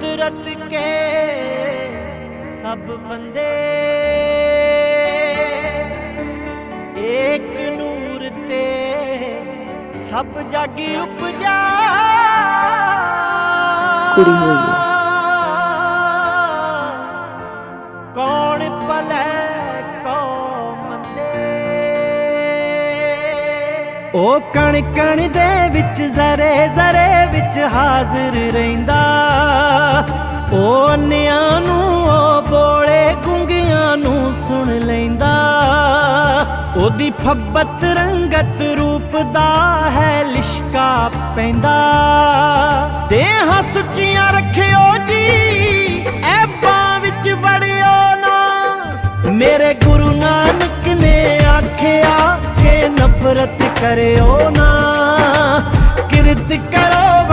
ਸੂਰਤ ਕੇ ਸਭ ਬੰਦੇ ਏਕ ਨੂਰ ਤੇ ਸਭ ਜਗ ਉਪਜਾ। ਕੁੜੀ ਹੋਈ। ਕੌਣ ਭਲੇ ਕੋ ਮੰਦੇ। ਉਹ ਕਣ ਕਣ ਦੇ ਵਿੱਚ ਜ਼ਰੇ ਜ਼ਰੇ ਵਿੱਚ ਹਾਜ਼ਰ ਰਹਿੰਦਾ। ਸੁਣ ਲੈਂਦਾ। ਉਹਦੀ ਫੱਬਤ ਰੰਗਤ ਰੂਪ ਦਾ ਹੈ ਲਿਸ਼ਕਾ ਪੈਂਦਾ। ਦੇਹਾਂ ਸੁੱਚੀਆਂ ਰੱਖਿਓ ਜੀ, ਐਬਾਂ ਵਿੱਚ ਵੜਿਓ ਨਾ। ਮੇਰੇ ਗੁਰੂ ਨਾਨਕ ਨੇ ਆਖਿਆ, ਕਿ ਨਫ਼ਰਤ ਕਰਿਓ ਨਾ।